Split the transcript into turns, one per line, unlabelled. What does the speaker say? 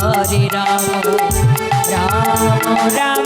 Hare Ram Ram Ram.